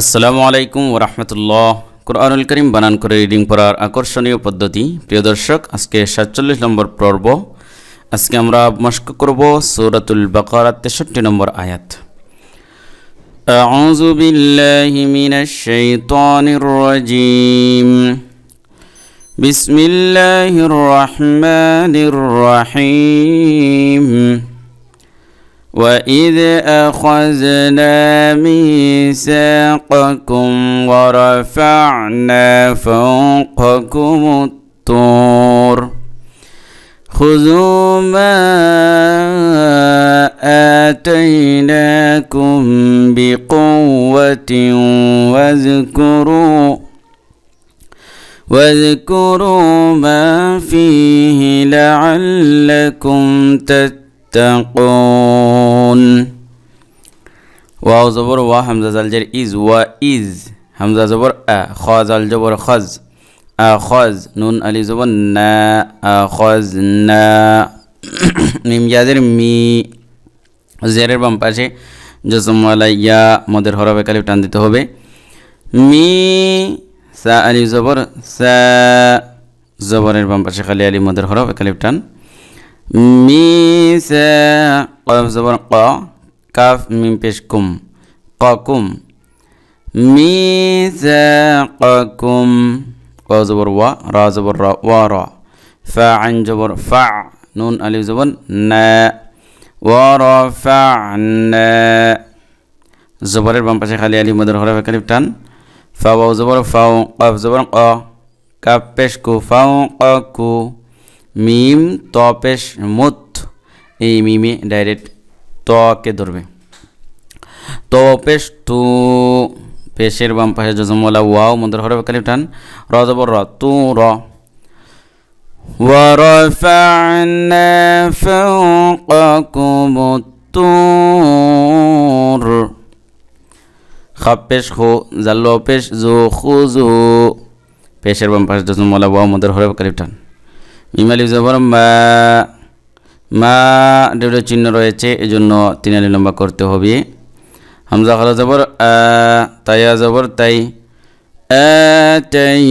আসসালামু আলাইকুম ওরহমতুল্লাহ কোরআনুল করিম বানান করে রিডিং পড়ার আকর্ষণীয় পদ্ধতি প্রিয় দর্শক আজকে সাতচল্লিশ নম্বর পর্ব আজকে আমরা মস্ক করব সৌরাতুল বাকার তেষট্টি নম্বর আয়াত أعوذ بالله من الشيطان الرجيم بسم الله الرحمن الرحيم وإذ أخذنا ميثاقكم ورفعنا فوقكم الطور خذوا ما آتيناكم بقوة واذكروا واذكروا ما فيه لعلكم تتقون হামজা জাল জের ইজ ওয়া ইজ হামজা জবর আ খ জাল জবর খজ আ খজ নুন আলি জবর না খজ না মিম জাজের মি জেরের বাম পাশে জসমওয়ালা ইয়া মদের হরফে কালিফ টান দিতে হবে মি সা আলি জবর সা জবরের বাম পাশে খালি আলি মদের হরফে কালিফ টান মি ক কাফ, মিম পেশ কুম। কুম। মিসাকাকুম। ওয়া জবর, ওয়া, রা, জবর, রা, ওয়া, রা। ফা আইন জবর, ফা, নুন, আলিফ, জবর, না। ওয়া রাফা'না জবরের বাম পাশে খালি আলিফ, মদের হরফে কালিফ টান। ফা, ওয়াও, জবর ফাও কাফ, জবর, ক। কাফ, পেশ কু ফাও ক, কু। মিম ত পেশ মুত এই মিমে ডাইরেক্ট তকে ধরবে তো পেশ তু পেশের বাম পাশে জজমওয়ালা ওয়াও মন্দির হরফ কালিফ টান র জবর র তু র ورفعنا فوقكم الطور খাপ পেশ খো জাল্লো পেশ জো খুজু পেশের বাম পাশে জজমওয়ালা ওয়াও মন্দির হরফ কালিফ টান ইমালি জবর মা মা ডেবলে চিহ্ন রয়েছে এজন্য তিন আলি লম্বা করতে হবে হামজা খালা জবর আ তাইয়া জবর তাই তাই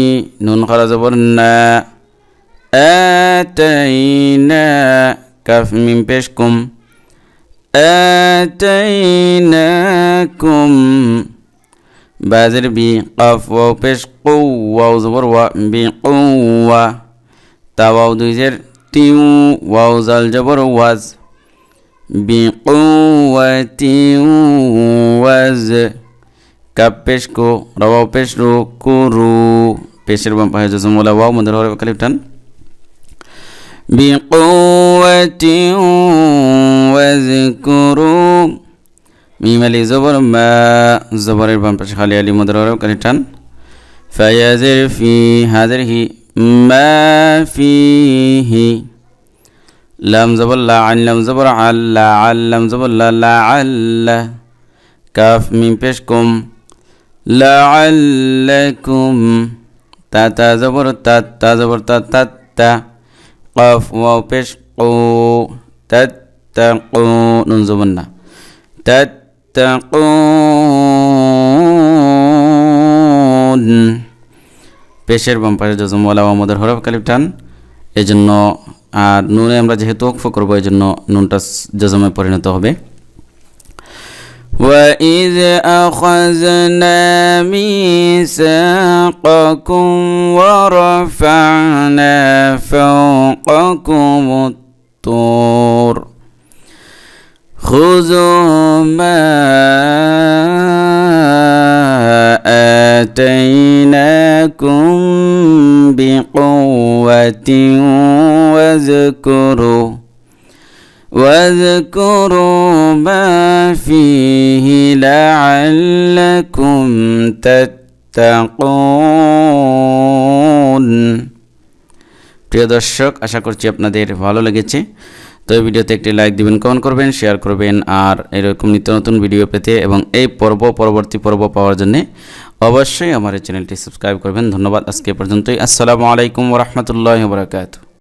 নুন খালা জবর না آتينا كف من بشكم آتيناكم بازر بي قف واو بش قوة وزبر و بقوة تاواو دوزر تيو واو زال جبر واز بقوة واز কাপ পেশ কো রবাও পেশ রু কুরু পেশের বাম পাশে জসমওয়ালা ওয়াও মন্দির হরে কালিফ টান بقوة واذكروا মিম আলি জবর মা জবরের বাম পাশে খালি আলি মদর হরফ কালি টান ফায়াজের ফি ما فيه. لم زبر لا عن لم زبر على علم زبر لا لعل كاف من بيشكم لعلكم. تا تا زبر تا تا زبر تا تا تا. قاف واو بشقو تتقون زبرنا. تتقون. পেশের বাম পাশে যজম ওয়ালা আমাদের হরফ কালিফ টান এই জন্য আর নুনে আমরা যেহেতু অক্ফ করবো এই জন্য নুনটা জজমে পরিণত হবে وإذ أخذنا ميثاقكم ورفعنا فوقكم الطور خذوا ما آتيناكم بقوة واذكروا واذكروا ما فيه لعلكم تتقون প্রিয় দর্শক আশা করছি আপনাদের ভালো লেগেছে তো এই ভিডিওতে একটি লাইক দিবেন কমেন্ট করবেন শেয়ার করবেন আর এরকম নিত্য নতুন ভিডিও পেতে এবং এই পর্ব পরবর্তী পর্ব পাওয়ার জন্য অবশ্যই আমার চ্যানেলটি সাবস্ক্রাইব করবেন। ধন্যবাদ। আজকে পর্যন্তই। আসসালামু আলাইকুম রহমতুল্লাহ বরাকাতু